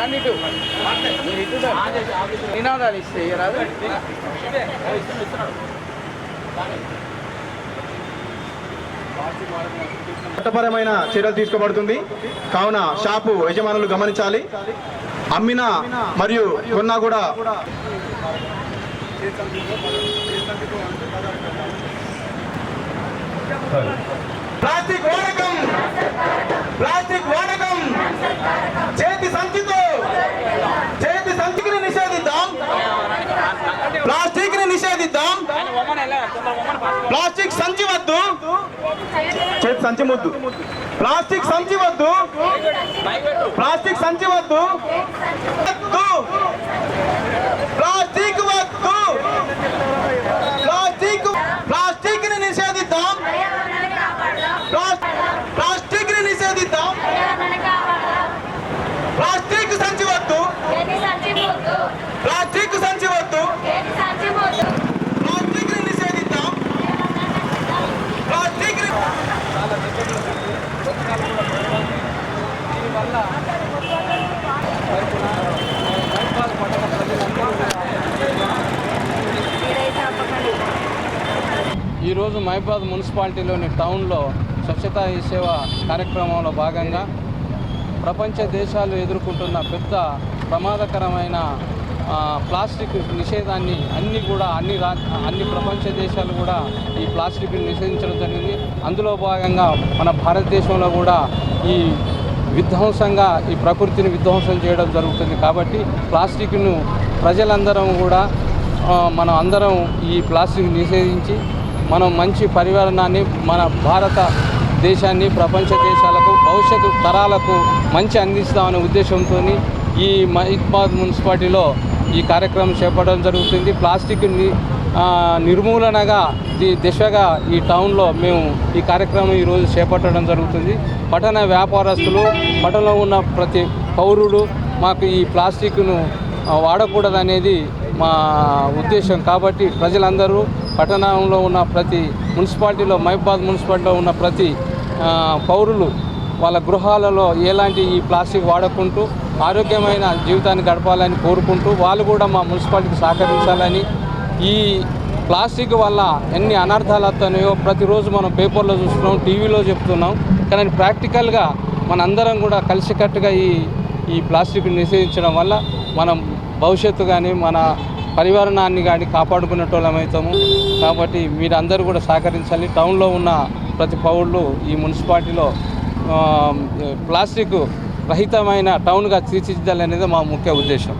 దాన్ని ఇటు మీరు ఇటు నినాదాలు ఇస్తే రాదు చట్టపరమైన చర్యలు తీసుకోబడుతుంది. కావున షాపు యజమానులు గమనించాలి. అమ్మినా మరియు కొన్నా కూడా ప్లాస్టిక్ వాడకం చేతి సంచితో చేతి సంచికి నిషేధిద్దాం ప్లాస్టిక్ని నిషేధిద్దాం. ప్లాస్టిక్ సంచి వద్దు చేతి సంచి ముద్దు. ప్లాస్టిక్ సంచి వద్దు ప్లాస్టిక్ సంచి వద్దు వద్దు ప్లాస్టిక్ వద్దు ప్లాస్టిక్ ప్లాస్టిక్ని నిషేధిద్దాం ప్లాస్- ప్లాస్టిక్ని నిషేధిద్దాం ప్లాస్టిక్ సంచి వద్దు ప్లాస్టిక్ సంచి వద్దు ప్లాస్టిక్ని నిషేధిద్దాం ప్లాస్టిక్ని ఈరోజు మహిబాద్ మున్సిపాలిటీలోని టౌన్లో స్వచ్ఛతా ఈ సేవ కార్యక్రమంలో భాగంగా ప్రపంచ దేశాలు ఎదుర్కొంటున్న పెద్ద ప్రమాదకరమైన ప్లాస్టిక్ నిషేధాన్ని అన్ని కూడా అన్ని రా అన్ని ప్రపంచ దేశాలు కూడా ఈ ప్లాస్టిక్ నిషేధించడం జరిగింది. అందులో భాగంగా మన భారతదేశంలో కూడా ఈ విధ్వంసంగా ఈ ప్రకృతిని విధ్వంసం చేయడం జరుగుతుంది కాబట్టి ప్లాస్టిక్ను ప్రజలందరం కూడా మనం అందరం ఈ ప్లాస్టిక్ నిషేధించి మనం మంచి పరివర్తనాన్ని మన భారత దేశాన్ని ప్రపంచ దేశాలకు భవిష్యత్తు తరాలకు మంచి అందిస్తామనే ఉద్దేశంతో ఈ మహిబాద్ మున్సిపాలిటీలో ఈ కార్యక్రమం చేపట్టడం జరుగుతుంది. ప్లాస్టిక్ నిర్మూలనగా ఈ దిశగా ఈ టౌన్లో మేము ఈ కార్యక్రమం ఈరోజు చేపట్టడం జరుగుతుంది. పట్టణ వ్యాపారస్తులు పట్టణంలో ఉన్న ప్రతి పౌరుడు మాకు ఈ ప్లాస్టిక్ను వాడకూడదనేది మా ఉద్దేశం. కాబట్టి ప్రజలందరూ పట్టణంలో ఉన్న ప్రతి మున్సిపాలిటీలో మహిబాద్ మున్సిపాలిటీలో ఉన్న ప్రతి పౌరులు వాళ్ళ గృహాలలో ఎలాంటి ఈ ప్లాస్టిక్ వాడకుంటూ ఆరోగ్యమైన జీవితాన్ని గడపాలని కోరుకుంటూ వాళ్ళు కూడా మా మున్సిపాలిటీకి సహకరించాలని ఈ ప్లాస్టిక్ వల్ల ఎన్ని అనర్థాలు వస్తున్నాయో ప్రతిరోజు మనం పేపర్లో చూస్తున్నాం టీవీలో చెప్తున్నాం. కానీ ప్రాక్టికల్గా మనందరం కూడా కలిసికట్టుగా ఈ ఈ ప్లాస్టిక్ నిషేధించడం వల్ల మనం భవిష్యత్తు కానీ మన పరివారణాన్ని కానీ కాపాడుకునేటోళ్ళమవుతాము కాబట్టి మీరందరూ కూడా సహకరించాలి. టౌన్లో ఉన్న ప్రతి పౌరులు ఈ మున్సిపాలిటీలో ప్లాస్టిక్ రహితమైన టౌన్గా తీర్చిదిద్దాలనేది మా ముఖ్య ఉద్దేశం.